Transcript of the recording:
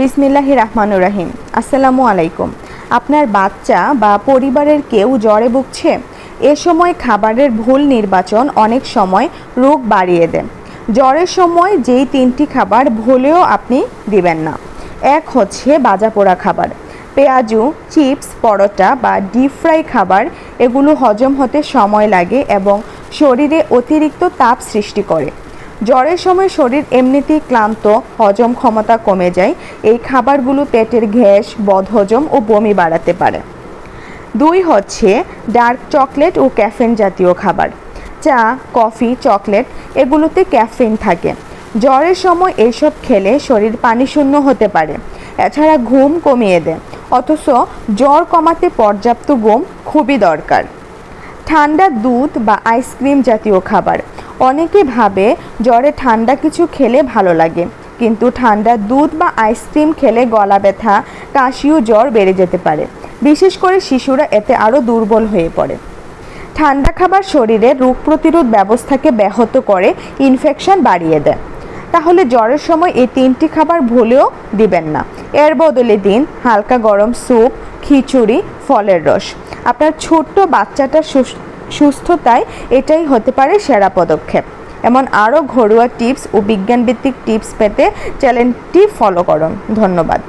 বিসমিল্লাহি রহমানুর রাহিম। আসসালামু আলাইকুম। আপনার বাচ্চা বা পরিবারের কেউ জ্বরে ভুগছে, এ সময় খাবারের ভুল নির্বাচন অনেক সময় রোগ বাড়িয়ে দেয়। জ্বরের সময় যেই তিনটি খাবার ভুলেও আপনি দিবেন না। এক হচ্ছে বাজা পোড়া খাবার। পেঁয়াজু, চিপস, পরোটা বা ডিপ ফ্রাই খাবার, এগুলো হজম হতে সময় লাগে এবং শরীরে অতিরিক্ত তাপ সৃষ্টি করে। জ্বরের সময় শরীর এমনিতেই ক্লান্ত, হজম ক্ষমতা কমে যায়। এই খাবারগুলো পেটের গ্যাস, বদহজম ও বমি বাড়াতে পারে। দুই হচ্ছে ডার্ক চকলেট ও ক্যাফেন জাতীয় খাবার। চা, কফি, চকলেট এগুলোতে ক্যাফেন থাকে। জ্বরের সময় এইসব খেলে শরীর পানিশূন্য হতে পারে। এছাড়া ঘুম কমিয়ে দেয়। অথচ জ্বর কমাতে পর্যাপ্ত ঘুম খুবই দরকার। ঠান্ডা দুধ বা আইসক্রিম জাতীয় খাবার। অনেকে ভাবে জ্বরে ঠান্ডা কিছু খেলে ভালো লাগে, কিন্তু ঠান্ডা দুধ বা আইসক্রিম খেলে গলা ব্যথা কাশি ও জ্বর বেড়ে যেতে পারে। বিশেষ করে শিশুরা এতে আরও দুর্বল হয়ে পড়ে। ঠান্ডা খাবার শরীরে রোগ প্রতিরোধ ব্যবস্থাকে ব্যাহত করে, ইনফেকশন বাড়িয়ে দেয়। তাহলে জ্বরের সময় এই তিনটি খাবার ভুলেও দিবেন না। এর বদলে দিন হালকা গরম স্যুপ, খিচুড়ি, ফলের রস। আপনার ছোট্ট বাচ্চাটা সুস- সুস্থতায় এটাই হতে পারে সেরা পদক্ষেপ। এমন আরও ঘরোয়া টিপস ও বিজ্ঞানভিত্তিক টিপস পেতে চ্যানেলটি ফলো করুন। ধন্যবাদ।